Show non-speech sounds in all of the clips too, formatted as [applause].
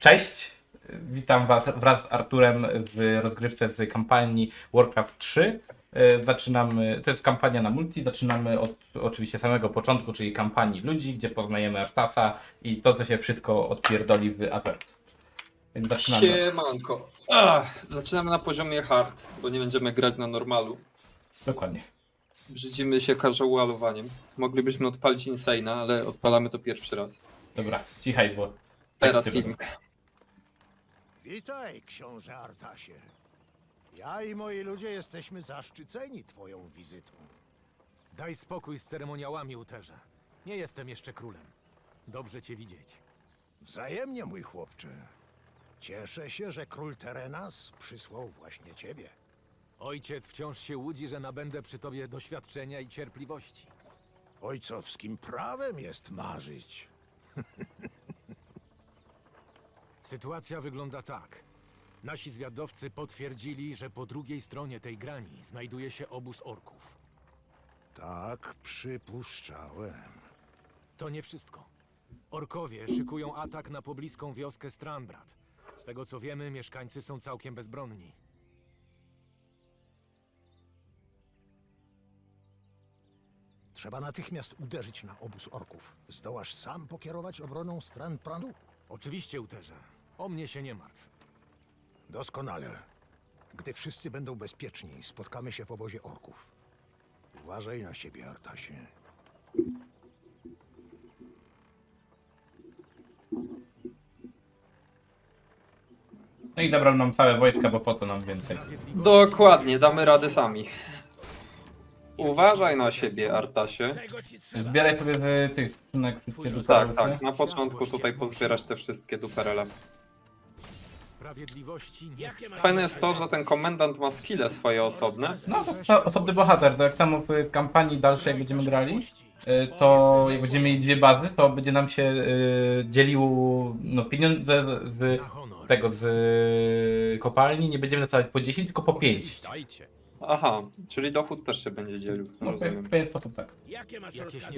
Cześć, witam Was wraz z Arturem w rozgrywce z kampanii Warcraft 3. E, Zaczynamy, to jest kampania na multi, zaczynamy od oczywiście samego początku, czyli kampanii ludzi, gdzie poznajemy Artasa i to, co się wszystko odpierdoli w Avert. Więc zaczynamy. Siemanko. Ach, zaczynamy na poziomie hard, bo nie będziemy grać na normalu. Dokładnie. Brzydzimy się casualowaniem. Moglibyśmy odpalić Insana, ale odpalamy to pierwszy raz. Dobra, cichaj, bo... Teraz tak film. Witaj, książę Artasie. Ja i moi ludzie jesteśmy zaszczyceni twoją wizytą. Daj spokój z ceremoniałami, Uterze. Nie jestem jeszcze królem. Dobrze cię widzieć. Wzajemnie, mój chłopcze. Cieszę się, że król Terenas przysłał właśnie ciebie. Ojciec wciąż się łudzi, że nabędę przy tobie doświadczenia i cierpliwości. Ojcowskim prawem jest marzyć. [laughs] Sytuacja wygląda tak. Nasi zwiadowcy potwierdzili, że po drugiej stronie tej grani znajduje się obóz orków. Tak przypuszczałem. To nie wszystko. Orkowie szykują atak na pobliską wioskę Stranbrad. Z tego co wiemy, mieszkańcy są całkiem bezbronni. Trzeba natychmiast uderzyć na obóz orków. Zdołasz sam pokierować obroną Strandprandu? Oczywiście, Uterze. O mnie się nie martw. Doskonale. Gdy wszyscy będą bezpieczni, spotkamy się w obozie orków. Uważaj na siebie, Artasie. No i zabrał nam całe wojska, bo po to nam więcej. Sprawiedliwość Dokładnie, damy radę sami. Uważaj na siebie, Artasie. Zbieraj sobie z tych skrzynek wszystkie Tak, duperelce. tak, na początku tutaj pozbierasz te wszystkie duperele. Sprawiedliwości niech Fajne jest to, że ten komendant ma skille swoje osobne. No, to, to osobny bohater, to jak tam w kampanii dalszej będziemy grali, y, to jak będziemy mieli dwie bazy, to będzie nam się y, dzieliło no, pieniądze z, tego z y, kopalni, nie będziemy dostawać po 10, tylko po 5. Dajcie. Aha, czyli dochód też się będzie dzielił. No, w Rozumiem. pewien sposób tak. Jakieś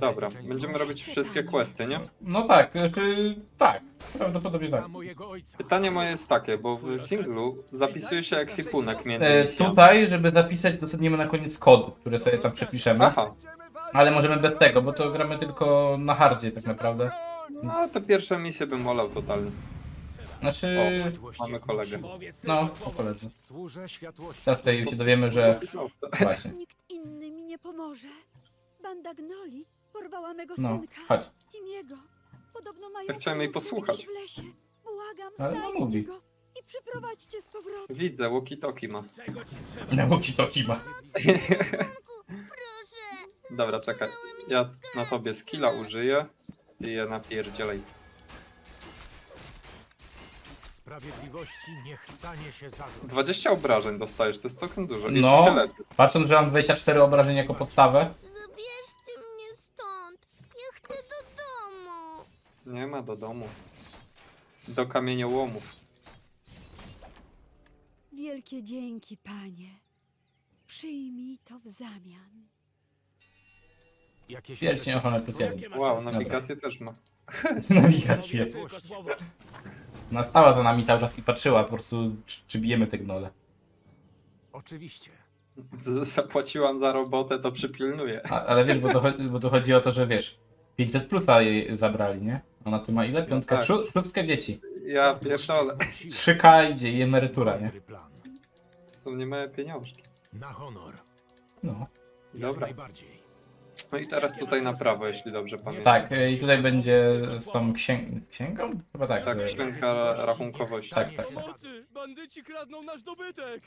Dobra, będziemy robić wszystkie questy, nie? No tak, znaczy, tak, prawdopodobnie tak. Za mojego ojca. Pytanie moje jest takie, bo w singlu zapisuje się ekwipunek między E, misjami. tutaj, żeby zapisać, dosadniemy na koniec kod, który sobie tam przepiszemy, Aha, ale możemy bez tego, bo to gramy tylko na hardzie tak naprawdę. no te pierwsze misje bym wolał totalnie. Znaczy, Światłość mamy kolegę. no, o koledzy. Służę światłości. Teraz tutaj się dowiemy, że [laughs] właśnie, Nikt inny mi nie pomoże. Banda gnoli porwała mego no, synka, chodź. Timiego. Podobno mają Ja chciałem jej posłuchać. gdzieś w lesie. Błagam, Ale no znajdźcie mówi. go i przyprowadźcie z powrotem. Widzę, walkie-talkie ma. Na boki to kiba. Dobra, czekaj. Ja na tobie skilla użyję. Ty je napierdzielaj. Sprawiedliwości niech stanie się zadość. 20 obrażeń dostajesz, to jest całkiem dużo. No. się leczy. Patrząc, że mam 24 obrażeń jako podstawę, Zabierzcie mnie stąd. Ja chcę do domu. Nie ma do domu. Do kamieniołomów. Wielkie dzięki, panie. Przyjmij to w zamian. Jakieś Pierścień ochrony. Wow, nawigację też ma. [laughs] nawigację. Światłości. Ona stała za nami cały czas i patrzyła po prostu, czy, czy bijemy te gnole. Oczywiście. Z- Zapłaciłam za robotę, to przypilnuję. A, ale wiesz, bo to, cho- bo to chodzi o to, że wiesz, 500 plusa jej zabrali, nie? Ona tu ma ile? Piątkę? tak. Szó- Szóstkę dzieci. Ja pierdolę. siłą. 3K idzie i emerytura, nie? Plan. To są nie moje pieniążki. Na honor. No. Jak Dobra. najbardziej. No i teraz tutaj na prawo, jeśli dobrze pamiętam. Tak, i tutaj będzie z tą księg księgą? Chyba tak. Tak, że- księga rachunkowości. Tak, tak. Pomocy! Bandyci kradną nasz dobytek!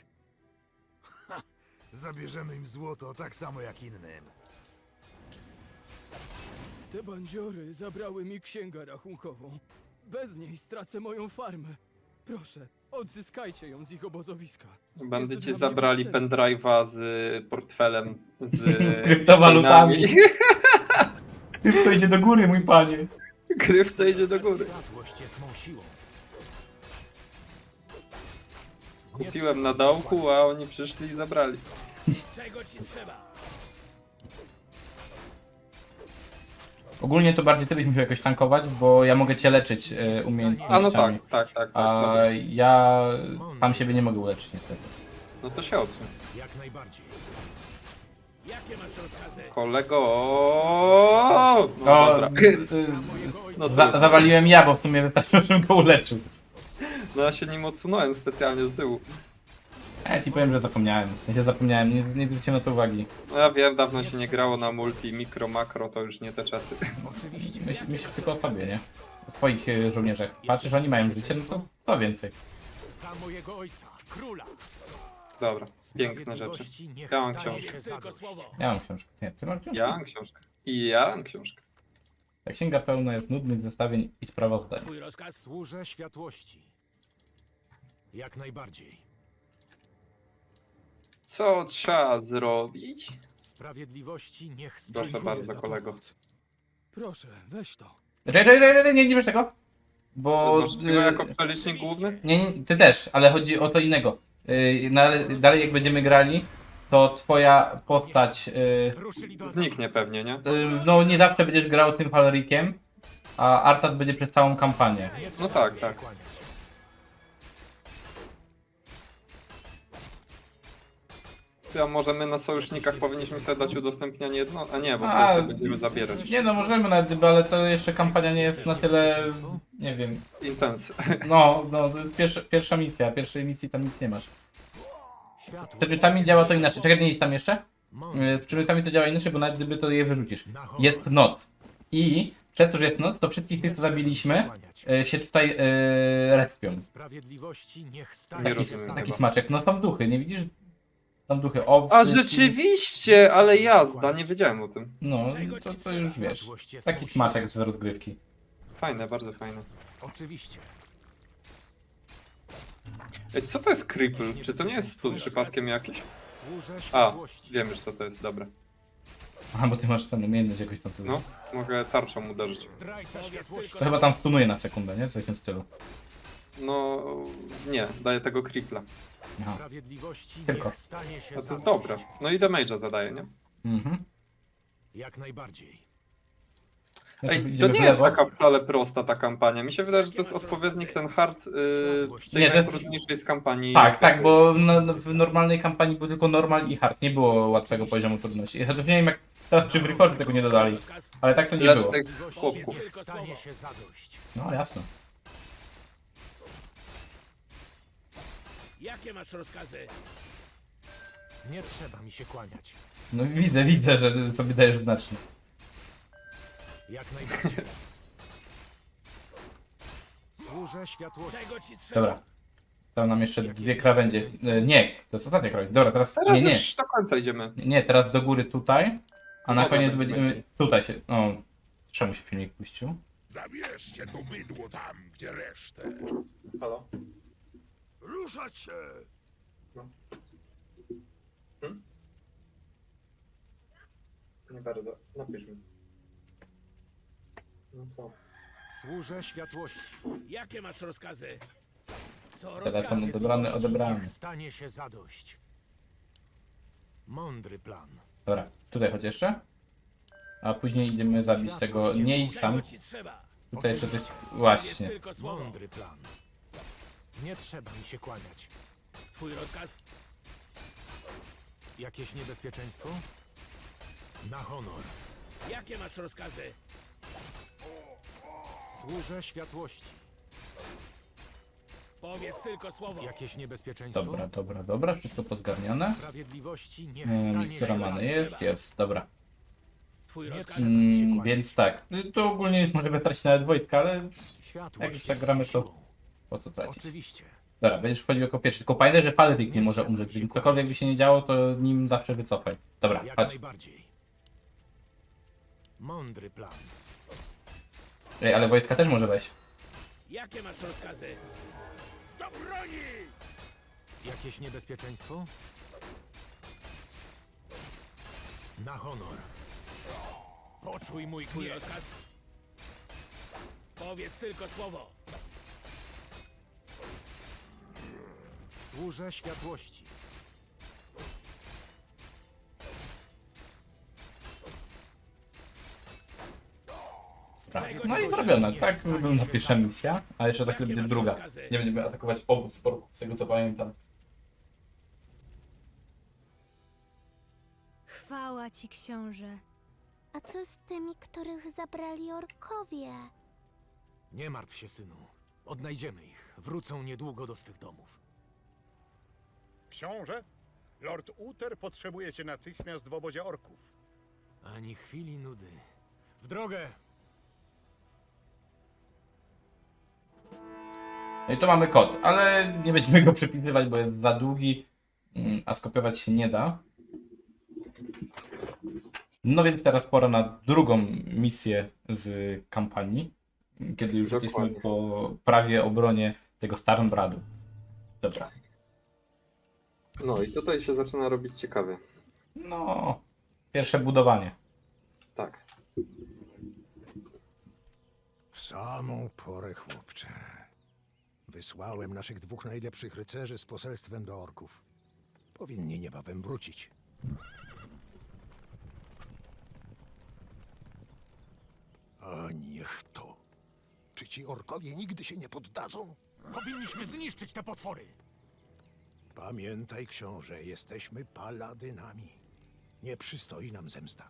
Zabierzemy im złoto tak samo jak innym. Te bandziory zabrały mi księgę rachunkową. Bez niej stracę moją farmę. Proszę, odzyskajcie ją z ich obozowiska. Bandyci zabrali pendrive'a z portfelem z [laughs] Kryptowalutami. [laughs] coinami. To idzie do góry, mój panie. Grywce idzie do góry. Światłość jest mą siłą. Kupiłem na dołku, a oni przyszli i zabrali. Czego ci trzeba? Ogólnie to bardziej ty byś musiał jakoś tankować, bo ja mogę cię leczyć e, umiejętnościami. A no tak, tak, tak. tak A dobra. ja sam siebie nie mogę uleczyć niestety. No to się odsuń. Jak najbardziej. Jakie masz rozkazy? Kolego! No O, dobra. y, No, za, zawaliłem ja, bo w sumie wystarczyło, żebym go uleczył. no ja się nim odsunąłem specjalnie do tyłu. A ja ci powiem, że zapomniałem. Ja się zapomniałem, nie, nie zwróciłem na to uwagi. No ja wiem, dawno się nie grało na multi, mikro, makro, to już nie te czasy. [laughs] Oczywiście. Myśl, myśl tylko o sobie, nie? O twoich e, żołnierzach. Patrzysz, oni mają życie, no to to więcej. Za mojego ojca, króla. Dobra, piękne rzeczy. Sprawiedliwości niech Ja mam stanie książkę. się zadość. Ja mam książkę. Nie, ty masz książkę? Ja mam książkę. I ja mam książkę. Ta księga pełna jest nudnych zestawień i sprawozdań. Twój rozkaz? Służę światłości. Jak najbardziej. Co trzeba zrobić? Sprawiedliwości niech Proszę bardzo, za kolego. pomoc. Proszę, weź to. Re, re, re, re, nie, nie wiesz tego? Bo... Masz y, jako przelicznik główny? Nie, nie, ty też, ale chodzi o to innego. Yy, no, ale dalej jak będziemy grali, to twoja postać, yy, Ruszyli do Zniknie pewnie, nie? yy, no nie zawsze będziesz grał tym Falrikiem, a Artas będzie przez całą kampanię. No tak, tak. kłaniać. Ty, a może my na sojusznikach powinniśmy sobie dać udostępnianie jedno? A nie, bo A, wtedy sobie będziemy zabierać. Nie no, możemy nawet, gdyby, ale to jeszcze kampania nie jest na tyle, nie wiem, Intens. [laughs] no, no, to jest pierwsza, pierwsza misja, pierwszej misji tam nic nie masz. Z przedmiotami działa to inaczej, czekaj, nie idź tam jeszcze? Mądre. Yy, Z przedmiotami to działa inaczej, bo nawet gdyby to je wyrzucisz. Jest noc. I przez to, że jest noc, to wszystkich tych, co zabiliśmy, e, się tutaj e, respią. Sprawiedliwości niech stanie Nie się rozumiem zadość. Taki smaczek. No są duchy, nie widzisz? Są duchy obcy. A ci- rzeczywiście, ale jazda, nie wiedziałem o tym. No, to, to już wiesz. Taki smaczek z rozgrywki. Fajne, bardzo fajne. Oczywiście. Ej, co to jest cripple? Czy to nie jest stun przypadkiem jakiś? A, wiem już co to jest, dobra. A, bo ty masz tę umiejętność jakoś tam. No, mogę tarczą uderzyć. Zdrajca światłości. To chyba tam stunuje na sekundę, nie? Coś w tym stylu. No, nie, daję tego crippla. Aha. Sprawiedliwości Tylko. niech stanie się A to jest zadość. dobre. No i damage'a zadaję, nie? Mhm. Jak najbardziej. No Ej, to idziemy nie w jest lewo. taka wcale prosta ta kampania. Mi się wydaje, że to jest odpowiednik ten hard yy, tej Nie, to jest- najtrudniejszej z kampanii. Tak, tak, bo no, no, w normalnej kampanii był tylko normal i hard. Nie było łatwego poziomu trudności. Chociaż nie wiem jak teraz czy w tego nie dodali. Ale tak to nie było. tych chłopków. niech stanie się zadość. No jasne. Jakie masz rozkazy? Nie trzeba mi się kłaniać. No widzę, widzę, że sobie dajesz znacznie. Jak najbardziej. Służę światłości. Czego ci trzeba? Dobra. To nam jeszcze dwie krawędzie. E, Nie, to jest ostatnia krawędź. Dobra, teraz. Teraz Nie, nie. już do końca idziemy. Nie, teraz do góry tutaj. A na koniec będziemy będziemy. Tutaj się. O. Czemu się filmik puścił? Zabierzcie to bydło tam, gdzie resztę. Halo? Ruszać się! Nie bardzo. Napisz mi. No co? Służę światłości. Jakie masz rozkazy? Co Telefon rozkazy? odebrany, odebrany. Niech stanie się zadość. Mądry plan. Dobra, tutaj chodź jeszcze. A później idziemy zabić tego. Nie idź tam. Czego ci trzeba? Tutaj jeszcze coś. Właśnie. tylko słowo. Mądry plan. Nie trzeba mi się kłaniać. Twój rozkaz? Jakieś niebezpieczeństwo? Na honor. Jakie masz rozkazy? Służę światłości. Powiedz tylko słowo. Jakieś niebezpieczeństwo? Dobra, dobra, dobra. Wszystko pozgarniane. Sprawiedliwości E, stanie się many zadość. jest, jest, dobra. Twój Nie rozkaz? trzeba mi się Mm, kłaniać. więc tak. y, To ogólnie możemy tracić nawet wojska, ale Światłość jak już tak jest gramy, to- siłą. Po co tracić? Oczywiście. Dobra, będziesz wchodził jako pierwszy. Tylko pamiętaj, że Falryk nie Nie może umrzeć. kłaniać. cokolwiek by się nie działo, to nim zawsze wycofaj. Dobra, Jak chodź. najbardziej. Mądry plan. Ej, ale wojska też może wejść. Jakie masz rozkazy? Do broni! Jakieś niebezpieczeństwo? Na honor. Poczuj mój Twój gniew. rozkaz? Powiedz tylko słowo. Służę światłości. No i zrobiona, tak wygląda pierwsza misja, a jeszcze za chwilę będzie druga. Nie będziemy atakować obóz orków, z tego co pamiętam. Chwała ci, książę. A co z tymi, których zabrali orkowie? Nie martw się, synu. Odnajdziemy ich. Wrócą niedługo do swych domów. Książę? Lord Uther potrzebuje cię natychmiast w obozie orków. Ani chwili nudy. W drogę! No i tu mamy kod, ale nie będziemy go przepisywać, bo jest za długi, mm, a skopiować się nie da. No więc teraz pora na drugą misję z kampanii, kiedy już jesteśmy Dokładnie. po prawie obronie tego Starnbradu. Dobra. No i tutaj się zaczyna robić ciekawie. No, pierwsze budowanie. Tak. W samą porę, chłopcze. Wysłałem naszych dwóch najlepszych rycerzy z poselstwem do orków. Powinni niebawem wrócić. A niech to. Czy ci orkowie nigdy się nie poddadzą? Powinniśmy zniszczyć te potwory! Pamiętaj, książę, jesteśmy paladynami. Nie przystoi nam zemsta.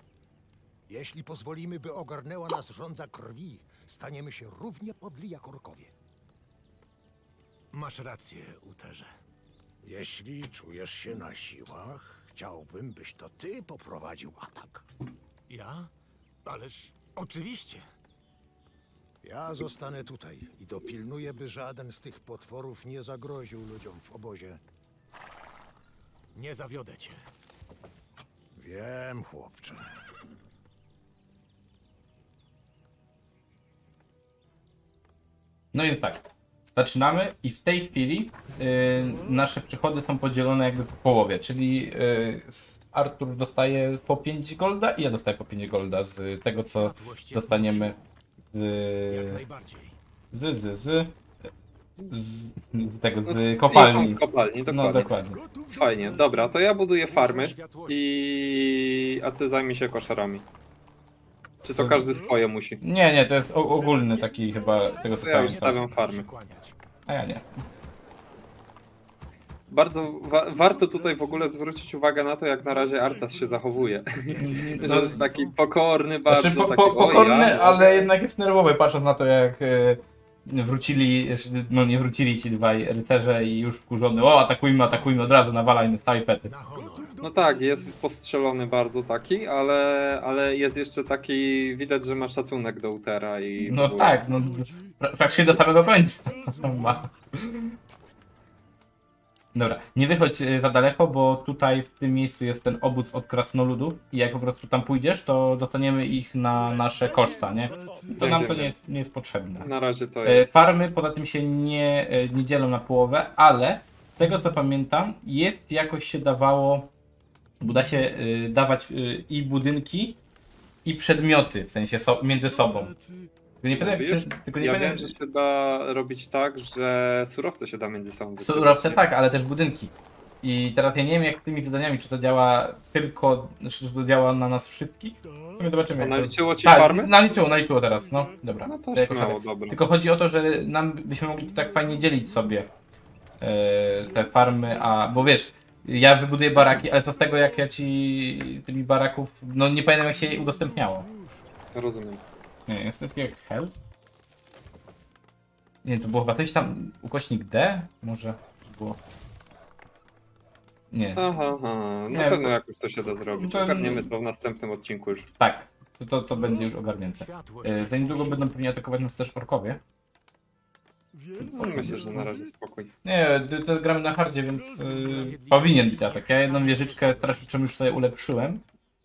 Jeśli pozwolimy, by ogarnęła nas żądza krwi, staniemy się równie podli jak orkowie. Masz rację, Uterze. Jeśli czujesz się na siłach, chciałbym, byś to ty poprowadził atak. Ja? Ależ oczywiście. Ja zostanę tutaj i dopilnuję, by żaden z tych potworów nie zagroził ludziom w obozie. Nie zawiodę cię. Wiem, chłopcze. No więc tak, zaczynamy i w tej chwili y, nasze przychody są podzielone jakby po połowie, czyli y, Artur dostaje po 5 golda i ja dostaję po 5 golda z tego co jest dostaniemy mocna. Jak z, najbardziej. z, z, z, z, z tego, No, z i kopalni. Z kopalni, dokładnie. No dokładnie. Fajnie, dobra, to ja buduję farmy i... a ty zajmij się koszarami. Czy to każdy swoje musi? Nie, nie, to jest o, ogólny taki chyba, tego co To ja już pamiętam. stawiam farmy. A ja nie. Bardzo wa warto tutaj w ogóle zwrócić uwagę na to, jak na razie Artas się zachowuje. No, [laughs] Że jest taki pokorny bardzo. Znaczy, po, taki, po, "O, pokorny, ja, ale jednak jest nerwowy, patrząc na to, jak e, wrócili, no nie wrócili ci dwaj rycerze i już wkurzony, o atakujmy, atakujmy od razu, nawalaj na stałe pety. No tak, jest postrzelony bardzo taki, ale, ale jest jeszcze taki, widać, że ma szacunek do Utera i... No tak, no pra- praktycznie do samego końca. [laughs] Dobra, nie wychodź e, za daleko, bo tutaj w tym miejscu jest ten obóz od krasnoludów i jak po prostu tam pójdziesz, to dostaniemy ich na nasze koszta, nie? To nam to nie jest, nie jest potrzebne. Na razie to E, jest... Farmy poza tym się nie, e, nie dzielą na połowę, ale z tego co pamiętam, jest jakoś się dawało, bo da się e, dawać e, i budynki, i przedmioty, w sensie so, między sobą. Tylko nie pamiętam, Wiesz, czy, tylko nie Ja wiem, że się da robić tak, że surowce się da między sobą wysyłać, surowce nie? tak, ale też budynki. I teraz ja nie wiem jak z tymi zadaniami, czy to działa tylko, czy to działa na nas wszystkich. My zobaczymy. To jak to- naliczyło ci tak, farmy? naliczyło, naliczyło teraz, no dobra. No to To śmiało, dobra. Tylko chodzi o to, że nam byśmy mogli tak fajnie dzielić sobie e, te farmy, a bo wiesz, ja wybuduję baraki, ale co z tego jak ja ci tymi baraków, no nie pamiętam jak się je udostępniało. Rozumiem. Nie, jest coś jak hell? Nie, to było chyba coś tam, ukośnik D? Może było. Nie, Aha, aha. Na Nie, pewno jakoś to się da zrobić. to- Ogarniemy to w następnym odcinku już. tak, to, to, to będzie już ogarnięte. E, za niedługo będą pewnie atakować nas też orkowie. No, myślę, że na razie spokój. Nie, to, to gramy na hardzie, więc y, powinien być atak. Ja jedną wieżyczkę straszniczą już sobie ulepszyłem.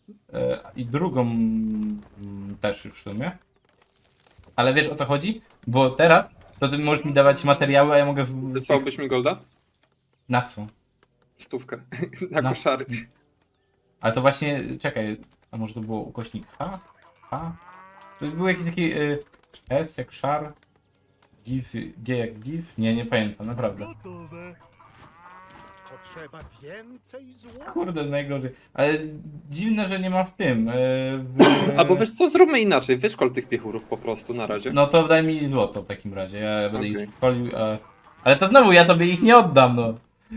Y, I drugą mm, też już w sumie. Ale wiesz o co chodzi? Bo teraz to ty możesz mi dawać materiały, a ja mogę... W... Wysłałbyś mi golda? Na co? Stówkę. [laughs] Na Na- koszary. Ale to właśnie, czekaj, a może to było ukośnik H? H? To był jakiś taki y, S jak szar, GIF, G jak GIF? Nie, nie pamiętam, naprawdę. Potrzeba więcej złota. Kurde, najgorzej. Ale dziwne, że nie ma w tym. e, W... [clears throat] Albo wiesz co, zróbmy inaczej, wyszkol tych piechurów po prostu na razie. No to daj mi złoto w takim razie. Ja będę Okej. ich szkolił. A... Ale to znowu ja tobie ich nie oddam, no.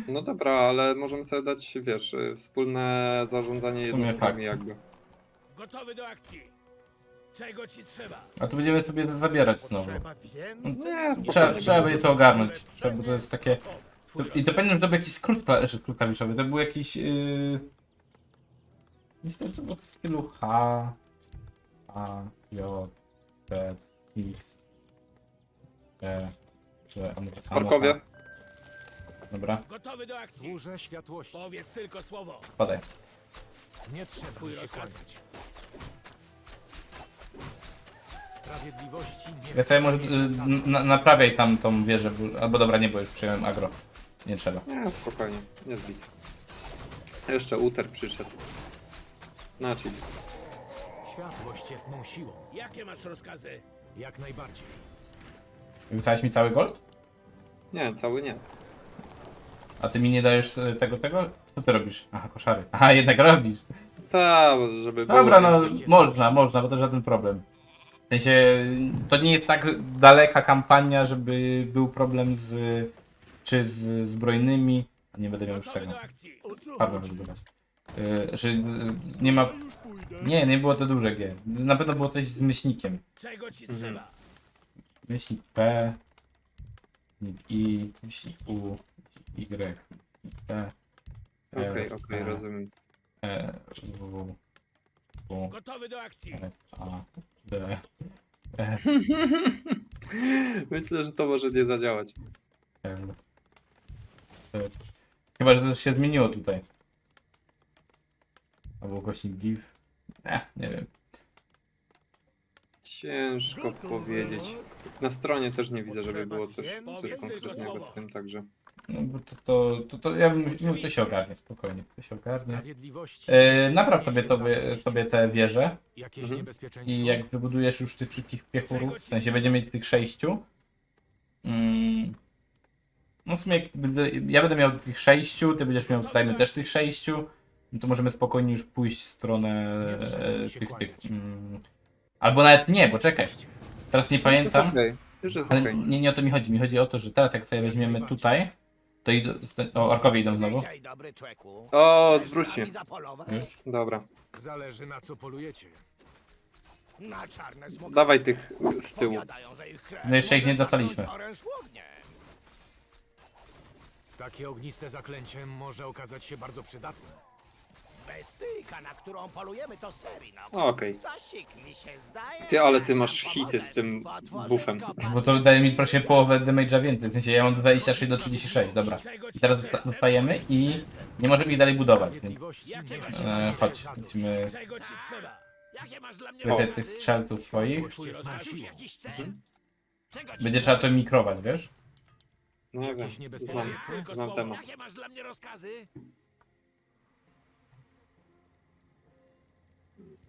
No dobra, ale możemy sobie dać, wiesz, y, wspólne zarządzanie W sumie jednostkami jakby. Gotowy do akcji. Czego ci trzeba? A tu będziemy sobie zabierać znowu. Potrzeba więcej Nie, Trzeba, spokojnie. trzeba by to ogarnąć. Trzeba, bo to jest takie. I to powinien żeby jakiś skrót, kla- znaczy skrót klawiszowy. To był jakiś. Yy... Myślę, że to było w stylu H. A, J, P, X. E, G, a może samo Orkowie. H. Dobra, Gotowy do akcji. Służę światłości. Powiedz tylko słowo. padaj. Nie trzeba Twój mi się rozkaz. kłaniać. Sprawiedliwości nie Ja sobie może y, na, naprawiaj tam tą wieżę, bo, albo dobra, nie, bo już przyjąłem agro. Nie trzeba. Nie, spokojnie, nie zbit. Jeszcze Uter przyszedł. Znaczy, Światłość jest mą siłą. Jakie masz rozkazy? Jak najbardziej. Wysłałeś mi cały gold? nie, cały nie. A ty mi nie dajesz y, tego, tego? Co ty robisz? Aha, koszary. Aha, jednak robisz. Ta, żeby było. Dobra, no można, można, bo to żaden problem. W sensie, to nie jest tak daleka kampania, żeby był problem z, czy z zbrojnymi, nie będę miał już tego. żeby dodać. Yy, że y, nie ma, nie, nie było to duże G. Na pewno było coś z myślnikiem. Czego ci trzeba? Myślnik P, myślnik I, myślnik U, myślnik Y, myślnik P, Okej, R, okej, A, rozumiem. E, W, W, Gotowy do akcji. F, A, D, E, [laughs] Myślę, że to może nie zadziałać. L. Chyba, że to się zmieniło tutaj. Albo głośnik GIF. Eh, nie wiem. Ciężko powiedzieć. Na stronie też nie widzę, żeby było coś, coś konkretnego z tym, także. No bo to, to, to, to ja bym, no, to się ogarnie, spokojnie, to się ogarnie. E, nie napraw sobie, tobie, sobie te wieże Mhm. i jak wybudujesz już tych wszystkich piechurów, w sensie będziemy mieć tych sześciu. Mm, no w sumie jak będę, ja będę miał tych sześciu, ty będziesz miał dajmy też tych sześciu, no to możemy spokojnie już pójść w stronę e, tych, tych mm, albo nawet nie, bo czekaj, teraz nie pamiętam. Jest Ale okej. nie, nie o to mi chodzi. Mi chodzi o to, że teraz jak sobie weźmiemy tutaj, to idą, o, orkowie idą znowu. O, zwróć się. Już? Dobra. Zależy na co polujecie. Na czarne smoki Dawaj tych z tyłu. No jeszcze ich nie dostaliśmy. Takie ogniste zaklęcie może okazać się bardzo przydatne. Bestyjka, na którą polujemy, to Serinox. Okej. Mi się zdaje. Ty, ale ty masz hity z tym buffem. skopania. Bo to daje mi proszę połowę damage'a więcej. W sensie ja mam 26 do 36, dobra. I teraz dosta- dostajemy i nie możemy ich dalej budować. Więc, e, chodź, lecimy Czego ci trzeba? Jakie masz dla mnie weźcie tych strzelców mą siłą. Będzie trzeba to mikrować, wiesz? No nie wiem. Jakieś Znam, niebezpieczeństwo? znam temat. Jakie masz dla mnie rozkazy?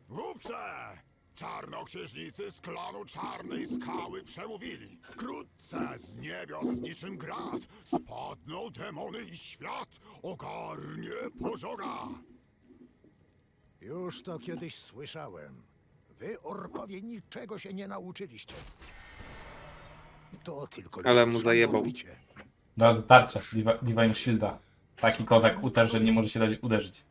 Głupcze! Czarnoksiężnicy z klanu Czarnej Skały przemówili. Wkrótce z niebios niczym grad spadną demony i świat ogarnie pożoga. Już to kiedyś słyszałem. Wy, orkowie, niczego się nie nauczyliście. To tylko Ale mu zajebał. Od razu tarczę Divi- Divine Shielda. Taki kozak utarł, że nie może się dać uderzyć.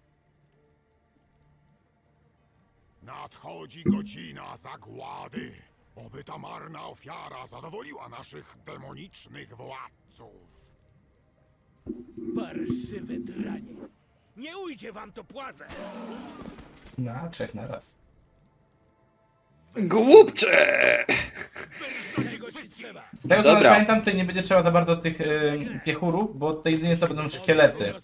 Nadchodzi godzina zagłady. Oby ta marna ofiara zadowoliła naszych demonicznych władców. Parszywe dranie. Nie ujdzie wam to płazę. Na trzech na raz. Głupcze! Z tego co Dobra. pamiętam, tutaj nie będzie trzeba za bardzo tych y, piechurów, bo to jedynie to będą szkielety.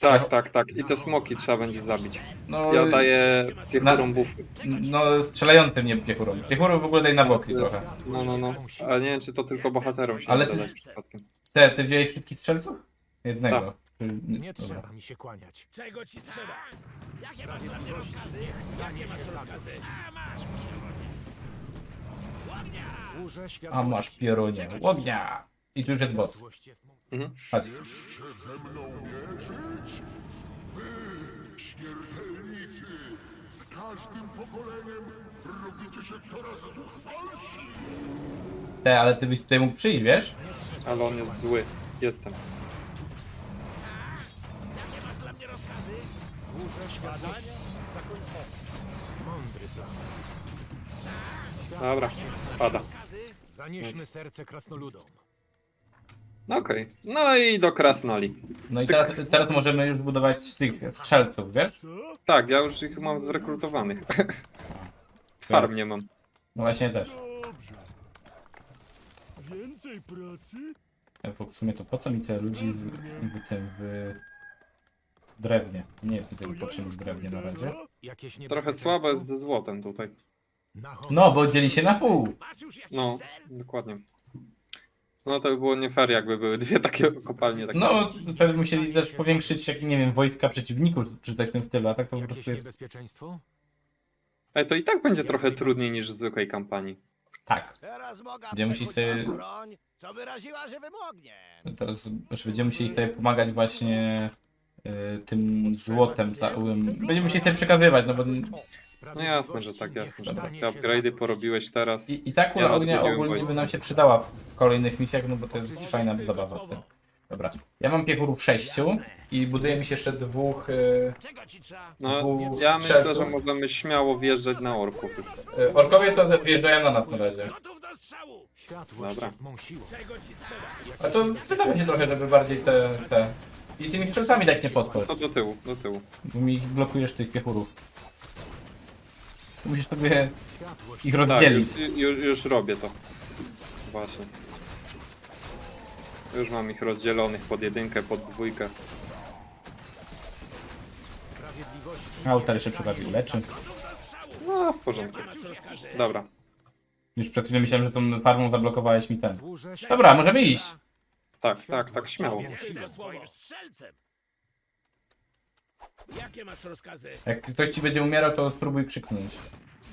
Tak, tak, tak. I te smoki trzeba będzie zabić. No, Ja daję piechurom buffy. no strzelającym nie piechurom. Piechurów w ogóle daj na boki trochę. No, no, no. Ale nie wiem, czy to tylko bohaterom się Ale Ale ty- dać przypadkiem. Te, ty wziąłeś wszystkich strzelców? Jednego. Tak. Czy- Nie dobra. trzeba mi się kłaniać. Czego ci trzeba? Jakie masz dla mnie rozkazy? Jakie masz rozkazy? A masz A masz pierunie. Łognia! I tu już jest boss. Światłość jest mą- Mhm. Patrz. Te, ale ty byś tutaj mógł przyjść, wiesz? Ale on jest zły. Jestem. Jakie masz dla mnie rozkazy? Służę światłości. Mądry plan. Dobra, pada. Zanieśmy serce krasnoludom. No okej. No i do Krasnoli. No i teraz, teraz możemy już budować tych strzelców, wiesz? Tak, ja już ich mam zrekrutowanych. [laughs] Farm nie mam. No właśnie też. Więcej pracy? Bo W sumie to po co mi te ludzi w, w tym w drewnie? Nie jest mi tego potrzebne w drewnie na razie. Jakieś Trochę niebezpieczeństwo? słabo jest ze złotem tutaj. No, bo dzieli się na pół. No, dokładnie. No to by było nie fair, jakby były dwie takie kopalnie. Takie No, pewnie musieli też powiększyć, jak nie wiem, wojska przeciwników, czy coś w tym stylu, a tak to po prostu jest... niebezpieczeństwo? Ej, to i tak będzie trochę trudniej niż w zwykłej kampanii. Tak. Teraz mogę Gdzie musi sobie- broń, co wyraziła żywym ogniem. Teraz już będziemy musieli sobie pomagać właśnie y, tym złotem całym. Będziemy musieli sobie przekazywać, no bo No jasne, że tak, jasne. Dobra, Takie upgrade'y porobiłeś teraz. i, i ta kula Ja ognia ogólnie by wojsko. nam się przydała w kolejnych misjach, no bo to jest fajna zabawa w tym. Dobra, ja mam piechurów sześciu i buduje mi się jeszcze dwóch y, Czego ci trzeba? No, Dwóch ja myślę, strzelców. że możemy śmiało wjeżdżać na orków już. y, Orkowie to wjeżdżają na nas na razie. Gotów do strzału! Światłość Dobra. jest mą siłą. Czego ci trzeba? A to spytamy się trochę, żeby bardziej te... te... I tymi strzelcami dać nie podchodź. To do tyłu, do tyłu. Bo mi blokujesz tych piechurów. Musisz sobie ich Tak, rozdzielić. już, już, już robię to. Właśnie. Już mam ich rozdzielonych pod jedynkę, pod dwójkę. Autor jeszcze przy okazji uleczy. No, w porządku. Dobra. Już przed chwilą myślałem, że tą farmą zablokowałeś mi ten. Dobra, możemy iść. Tak, tak, tak, śmiało. Twoim strzelcem! Jakie masz rozkazy? Jak ktoś ci będzie umierał, to spróbuj krzyknąć.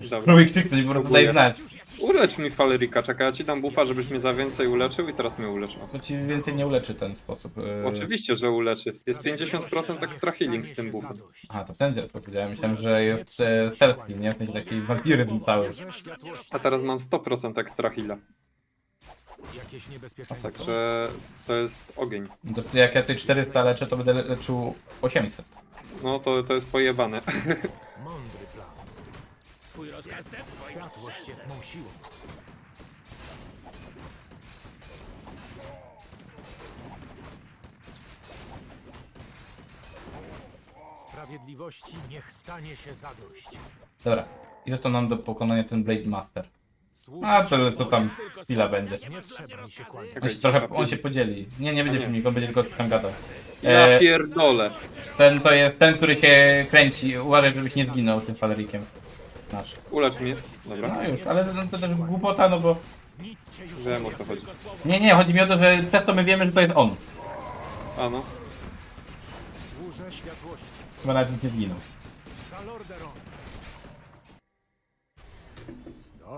Dobra. Spróbuj krzyknąć, po prostu daj znać. Ulecz mi Falerika, czekaj, ja ci dam bufa, żebyś mnie za więcej uleczył i teraz mnie uleczył. Bo ci więcej nie uleczy ten sposób. yy. Oczywiście, że uleczy. Jest 50% extra healing z tym buffem. Aha, to w ten sposób powiedziałem. Myślałem, że jest e, selfie, nie? W sensie taki wampiryzm cały. A teraz mam 100% extra heala. Jakieś niebezpieczeństwo? Także to jest ogień. To jak ja tej 400 leczę, to będę leczył 800. No to, to jest pojebane. Mądry plan. Twój rozkaz? Jestem twoim Światłość jest mą siłą. Sprawiedliwości niech stanie się zadość. Dobra. I został nam do pokonania ten Blade Master. A, to, to tam chwila będzie. Nie trzeba mi się kłaniać. On się trochę, on się podzieli. Nie, nie będzie A nie. filmik, on będzie tylko tam gadał. Ja E, pierdolę. ten to jest ten, który się kręci. Uważaj, żebyś nie zginął tym falerikiem. Nasz. Ulecz mnie. Dobra. No już, ale to, to też głupota, no bo... Nic cię już Wiem o co chodzi. Nie, nie, chodzi mi o to, że przez to my wiemy, że to jest on. A no. służę światłości. Chyba nawet nikt nie zginął. Za Lorderon.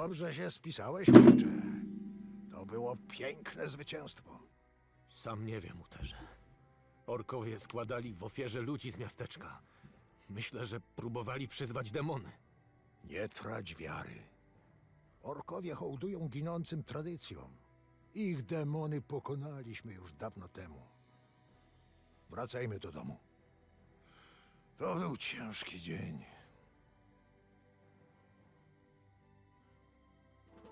Dobrze się spisałeś, ojcze. To było piękne zwycięstwo. Sam nie wiem, Uterze. Orkowie składali w ofierze ludzi z miasteczka. Myślę, że próbowali przyzwać demony. Nie trać wiary. Orkowie hołdują ginącym tradycjom. Ich demony pokonaliśmy już dawno temu. Wracajmy do domu. To był ciężki dzień.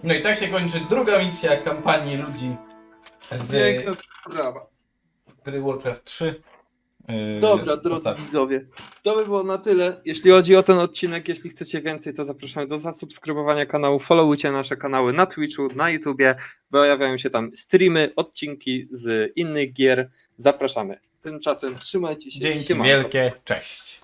No i tak się kończy druga misja kampanii ludzi z Piękna sprawa. gry Warcraft 3. Yy, Dobra, drodzy ostatni. widzowie, to by było na tyle. Jeśli chodzi o ten odcinek, jeśli chcecie więcej, to zapraszamy do zasubskrybowania kanału, followujcie nasze kanały na Twitchu, na YouTubie, pojawiają się tam streamy, odcinki z innych gier. Zapraszamy. Tymczasem trzymajcie się. Dzięki siemanko. wielkie, cześć.